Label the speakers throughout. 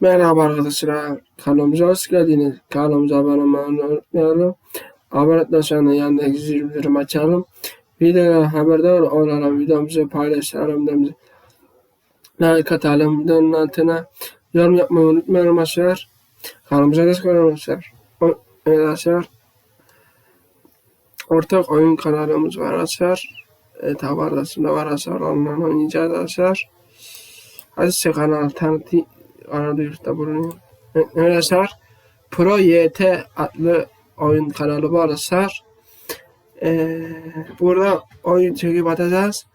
Speaker 1: Merhaba arkadaşlar. Kanalımıza hoş geldiniz. Kanalımıza abone olmayı unutmayalım. Abone ettikten sonra yanındaki zil bildirim açalım. Videoya haberdar olalım. Videomuzu paylaşalım. Videomuzu like atalım. Videonun altına yorum yapmayı unutmayalım arkadaşlar. Kanalımıza destek olun arkadaşlar. Evet arkadaşlar. Ortak oyun kanalımız var arkadaşlar. E, tabi arasında var arkadaşlar. Onunla oynayacağız arkadaşlar. Hadi size kanal tanıtayım. Ana duyurda bulunuyor. Arkadaşlar Pro YT adlı oyun kanalı var arkadaşlar. Ee, burada oyun çekip atacağız.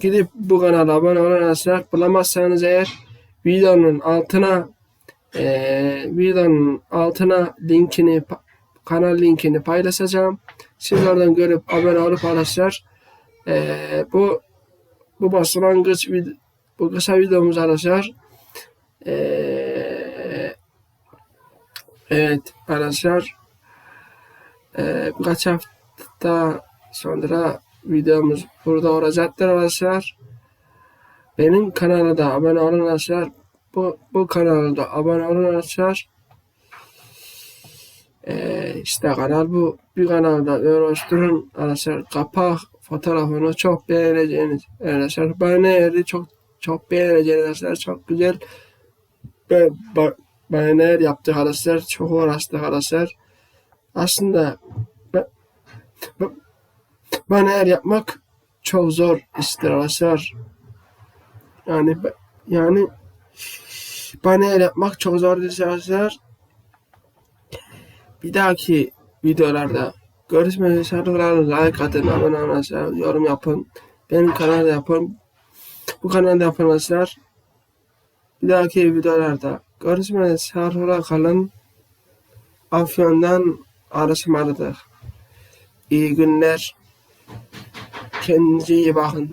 Speaker 1: Gidip bu kanala abone olun arkadaşlar. Bulamazsanız eğer videonun altına ee, videonun altına linkini kanal linkini paylaşacağım. Siz oradan görüp abone olup arkadaşlar ee, bu bu başlangıç bu kısa videomuz arkadaşlar ee, evet arkadaşlar ee, birkaç hafta sonra videomuz burada olacaktır arkadaşlar. Benim kanala abone olun arkadaşlar. Bu, bu kanala da abone olun arkadaşlar. Ee, işte kanal bu. Bir kanalda oluşturun arkadaşlar. Kapak fotoğrafını çok beğeneceğiniz arkadaşlar. Baneri çok çok beğeneceğiniz arkadaşlar. Çok güzel ben ba baner yaptık arkadaşlar. Çok uğraştık arkadaşlar. Aslında ba ba baner yapmak çok zor ister arkadaşlar. Yani yani baner yapmak çok zor arkadaşlar. Bir dahaki videolarda görüşmek üzere. Like atın, abone olun. Yorum yapın. Benim kanalda yapın. Bu kanalda yapın arkadaşlar. Bir dahaki videolarda görüşmek üzere. kalın. Afyon'dan arışmalıdır. İyi günler. Kendinize iyi bakın.